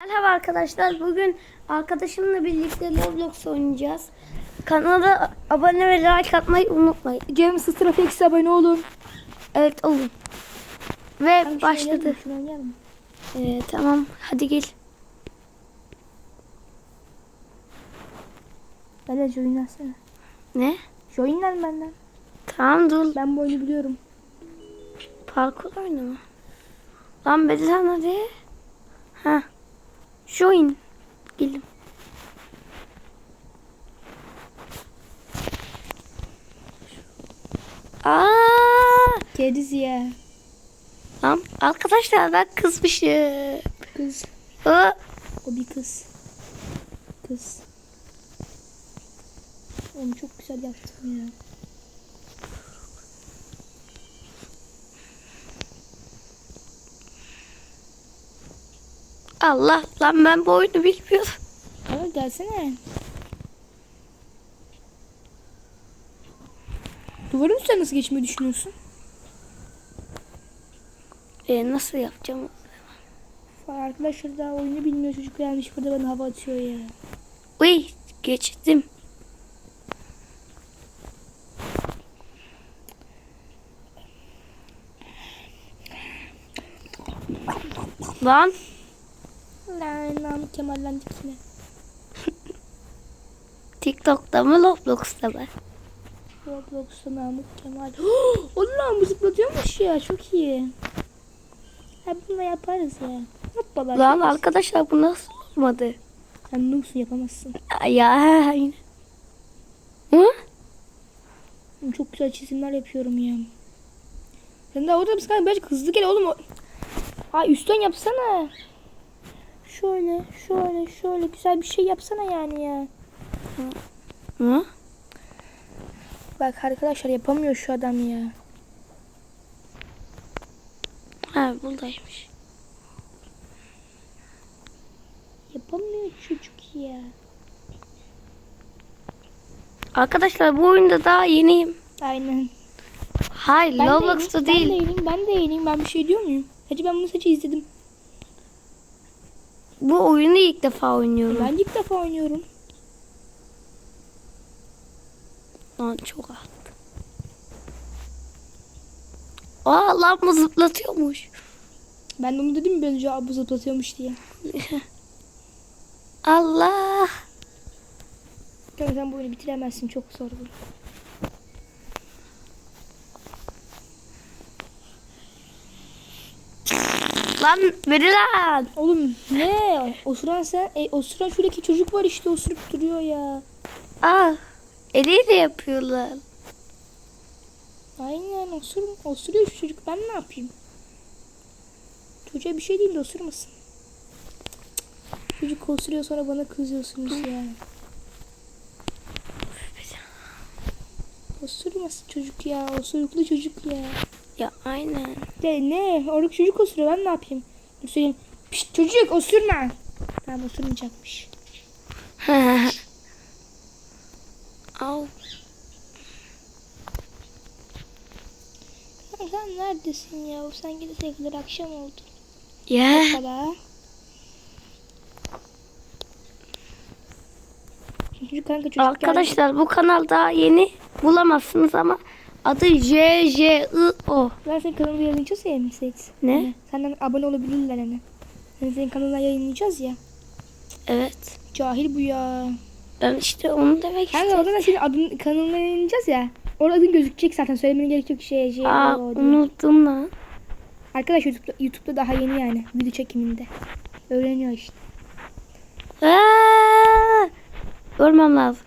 Merhaba arkadaşlar. Bugün arkadaşımla birlikte Roblox oynayacağız. Kanala abone ve like atmayı unutmayın. James Trafix'e abone olun. Evet olun. Ve başladı. Şunu oynayalım. Ee, tamam hadi gel. Ben de join alsana. Ne? Join al benden. Tamam dur. Ben bu oyunu biliyorum. Parkur oynama. Lan Bedirhan hadi. Ha. Join. Gelin. Aa! Kediz ya. Lan arkadaşlar ben kızmışım. Kız. Aa, O bir kız. Kız. Onu çok güzel yaptım ya. Allah lan ben bu oyunu bilmiyorum. Ama gelsene. Duvarın üstüne nasıl geçmeyi düşünüyorsun? Ee, nasıl yapacağım? Arkadaşlar daha oyunu bilmiyor çocuk gelmiş burada bana hava atıyor ya. Uy geçtim. Lan Namık Kemal'lendik yine. TikTok'ta mı Roblox'ta mı? Roblox'ta Namık Kemal. Allah'ım bu zıplatıyormuş ya çok iyi. Ha bunu yaparız ya. Hoppala. Lan arkadaşlar bu nasıl olmadı? Sen noobsun yapamazsın. Ya aynı. Hı? Çok güzel çizimler yapıyorum ya. Sen daha orada mısın? kanka? Birazcık hızlı gel oğlum. Ay üstten yapsana. Şöyle, şöyle, şöyle güzel bir şey yapsana yani ya. Hı? Bak arkadaşlar yapamıyor şu adam ya. Ha buradaymış. Yapamıyor çocuk ya. Arkadaşlar bu oyunda daha yeniyim. Aynen. Hayır Roblox'ta değil. Ben de yeniyim, ben de yeniyim. Ben bir şey diyor muyum? Hacı ben bunu sadece izledim. Bu oyunu ilk defa oynuyorum. Ben ilk defa oynuyorum. Lan çok attı. Aa lan bu zıplatıyormuş. Ben de onu dedim mi bence bu zıplatıyormuş diye. Allah. Kanka sen bu oyunu bitiremezsin çok zor bu. Lan beni lan. Oğlum ne? Osuran sen, e, osuran şuradaki çocuk var işte osurup duruyor ya. Aa eliyle yapıyorlar. Aynen osur, osuruyor şu çocuk. Ben ne yapayım? Çocuğa bir şey değil de osurmasın. Çocuk osuruyor sonra bana kızıyorsunuz ya. Osurmasın çocuk ya. Osuruklu çocuk ya. Ya aynen. De ne? Oradaki çocuk osuruyor. Ben ne yapayım? Dur söyleyeyim. Pişt, çocuk osurma. Tamam osurmayacakmış. Al. Sen, neredesin ya? Sen gidecek kadar akşam oldu. Ya. Çocuk kanka çocuk geldi. Arkadaşlar bu kanal daha yeni bulamazsınız ama adı J J I O. Ben senin kanalını yayınlayacağız ya Emsek. Ne? Senden abone olabilirler hani. Ben senin kanalına yayınlayacağız ya. Evet. Cahil bu ya. Ben işte onu demek Kanka istedim. orada da senin adın kanalına yayınlayacağız ya. Orada adın gözükecek zaten. Söylemene gerek yok şey şey. Aa o unuttum lan. Arkadaş YouTube'da, YouTube'da daha yeni yani. Video çekiminde. Öğreniyor işte. Aa! Görmem lazım.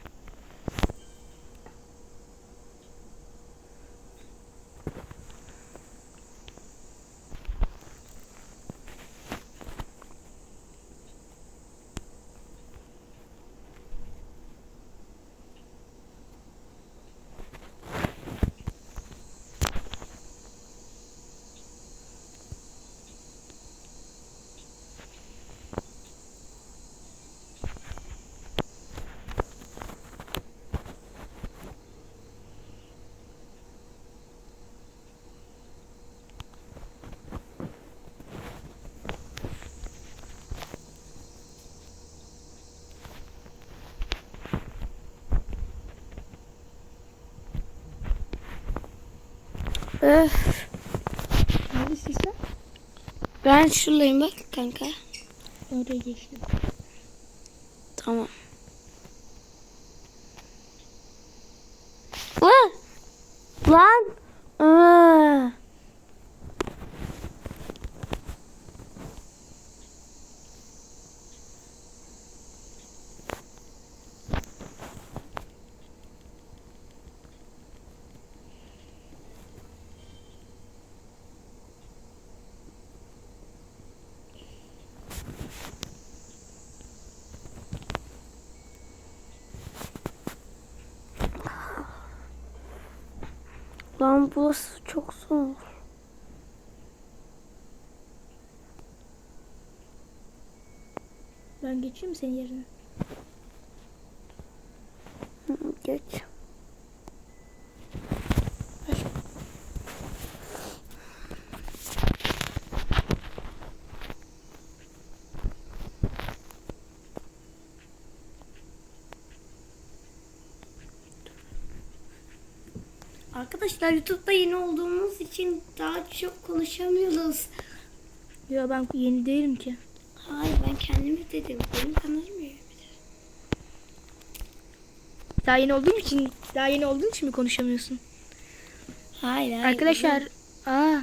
Öf. Neredesin sen? Ben şuradayım bak kanka. Oraya geçtim. Tamam. Lan! Lan! Aa! Lan burası çok zor. Ben geçeyim senin yerine? Geç. Arkadaşlar YouTube'da yeni olduğumuz için daha çok konuşamıyoruz. Ya ben yeni değilim ki. Hayır ben kendime dedim. Benim kanalım ya. Daha yeni olduğum için, daha yeni olduğun için mi konuşamıyorsun? Hayır hayır. Arkadaşlar, aa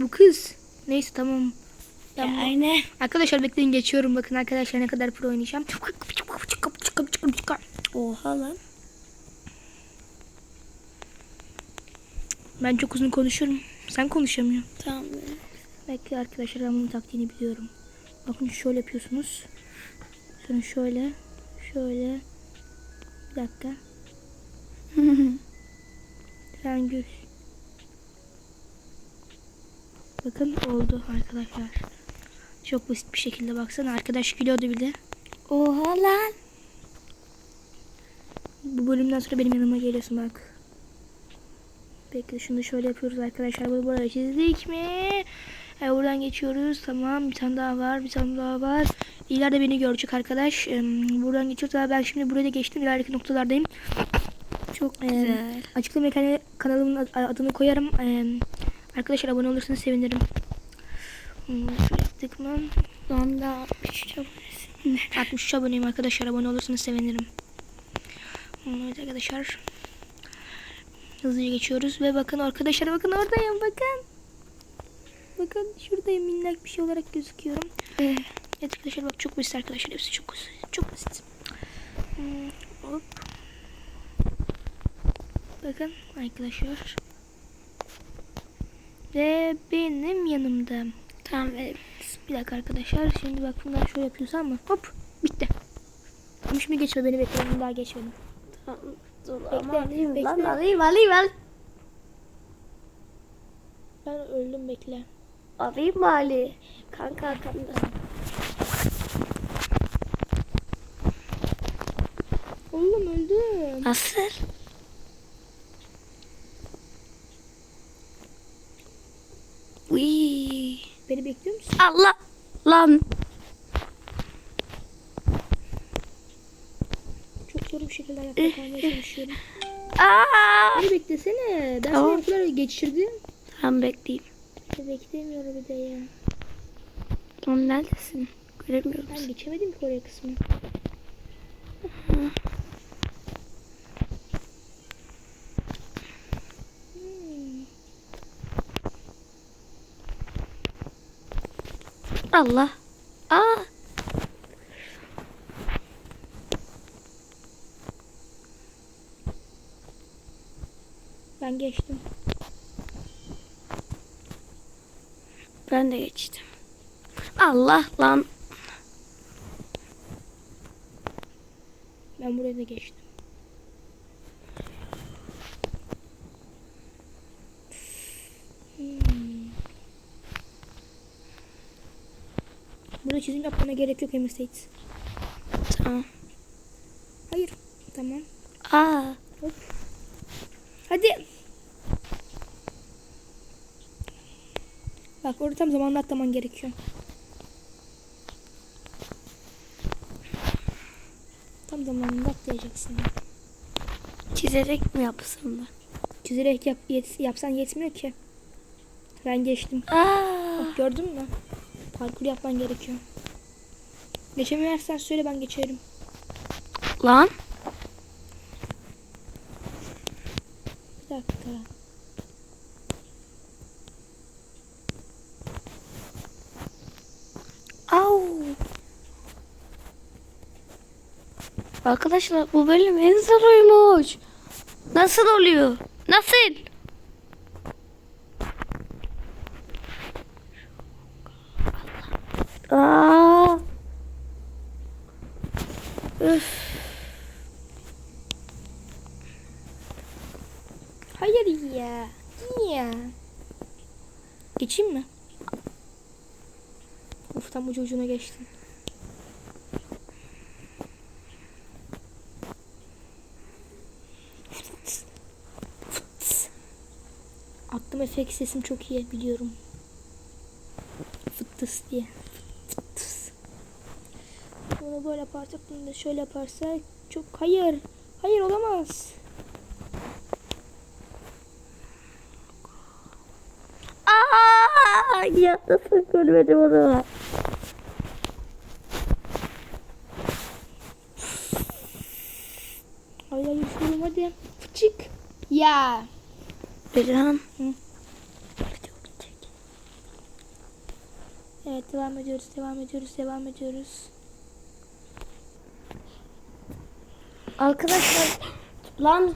bu kız. Neyse tamam. Ya, Tamam. aynen. Arkadaşlar bekleyin geçiyorum bakın arkadaşlar ne kadar pro oynayacağım. Oha lan. Ben çok uzun konuşurum. Sen konuşamıyorsun. Tamam. Bekle arkadaşlar ben bunun taktiğini biliyorum. Bakın şöyle yapıyorsunuz. Sonra şöyle. Şöyle. Bir dakika. Sen gül. Bakın oldu arkadaşlar. Çok basit bir şekilde baksana. Arkadaş gülüyordu bile. Oha lan. Bu bölümden sonra benim yanıma geliyorsun bak. Bekle şunu şöyle yapıyoruz arkadaşlar. Bunu buraya çizdik mi? E, buradan geçiyoruz. Tamam. Bir tane daha var. Bir tane daha var. İleride beni görecek arkadaş. E, buradan geçiyoruz. Ama ben şimdi buraya da geçtim. İlerideki noktalardayım. Çok güzel. Açıklama kanal- kanalımın ad- adını koyarım. E, arkadaşlar abone olursanız sevinirim. Hmm, yaptık mı? Lan da 63 abonesin. 63 aboneyim arkadaşlar. Abone olursanız sevinirim. Hmm, Evet arkadaşlar. Hızlıca geçiyoruz ve bakın arkadaşlar bakın oradayım bakın. Bakın şuradayım minnak bir şey olarak gözüküyorum. Evet arkadaşlar bak çok basit arkadaşlar hepsi çok basit. Çok basit. Hmm, hop. Bakın arkadaşlar. Ve benim yanımda. tamam evet. Bir dakika arkadaşlar. Şimdi bak bundan şöyle yapıyorsam mı? Hop bitti. Ama şimdi geçme beni bekle. Ben daha geçmedim. Tamam. Dur Bekle, ama alayım bekle. lan alayım alayım al. Ben öldüm bekle. Alayım mı Ali? Kanka arkamda. Oğlum öldüm. Nasıl? Uy. Beni bekliyor musun? Allah lan. Bir şekilde hayatta kalmaya çalışıyorum. Aa! Beni beklesene. Ben Tamam. kadar geçirdim. Tamam bekleyeyim. Bir Beklemiyorum bir de ya. Lan neredesin? Göremiyorum. Ben geçemedim ki oraya kısmı. Hmm. Allah. Aa. Ben geçtim. Ben de geçtim. Allah lan. Ben buraya da geçtim. Hmm. Burada çizim yapmana gerek yok Emir Seyit. Tamam. Hayır. Tamam. Aa. Hop. Hadi. Bak orada tam zamanında atlaman gerekiyor. Tam zamanında atlayacaksın. Çizerek mi yapsam ben? Çizerek yap, yet- yapsan yetmiyor ki. Ben geçtim. Aa, Bak gördün mü? Parkur yapman gerekiyor. Geçemiyorsan söyle ben geçerim. lan. Bir dakika. Au. Arkadaşlar bu bölüm en zoruymuş. Nasıl oluyor? Nasıl? Aa. Üf. Hayır ya. Ya. Geçeyim mi? Of tam ucu ucuna geçtim. Efekt sesim çok iyi biliyorum. Fıttıs diye. Fıttıs. Bunu böyle yaparsak bunu da şöyle yaparsak çok hayır. Hayır olamaz. Aa, ya nasıl görmedim onu? Ay ay üşüyorum hadi. Fıçık. Ya. Biran. Hı. Evet devam ediyoruz, devam ediyoruz, devam ediyoruz. Arkadaşlar lan